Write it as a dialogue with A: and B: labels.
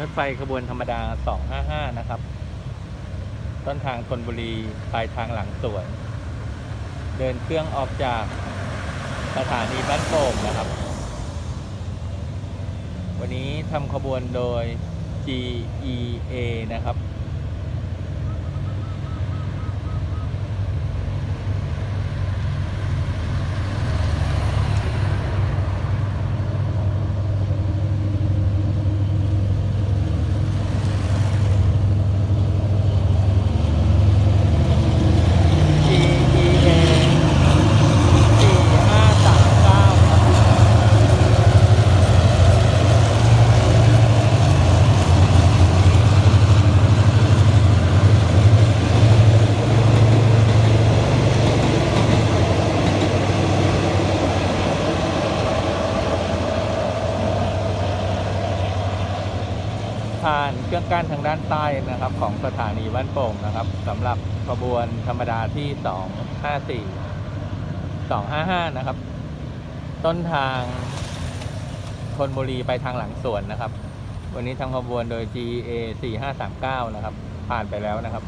A: รถไฟขบวนธรรมดา 255 นะครับ ต้นทางธนบุรี ปลายทางหลังสวน เดินเครื่องออกจากสถานีบ้านโป่งนะครับ วันนี้ทำขบวนโดย GEA นะครับ GEA สี่ห้าสามเก้าครับ ผ่านเครื่องกั้นทางด้านใต้นะครับ ของสถานีบ้านโป่งนะครับสำหรับขบวนธรรมดาที่ 254 255 นะครับ ต้นทางธนบุรีไปทางหลังสวนนะครับ วันนี้ทางขบวนโดย GA 4539 นะครับ ผ่านไปแล้วนะครับ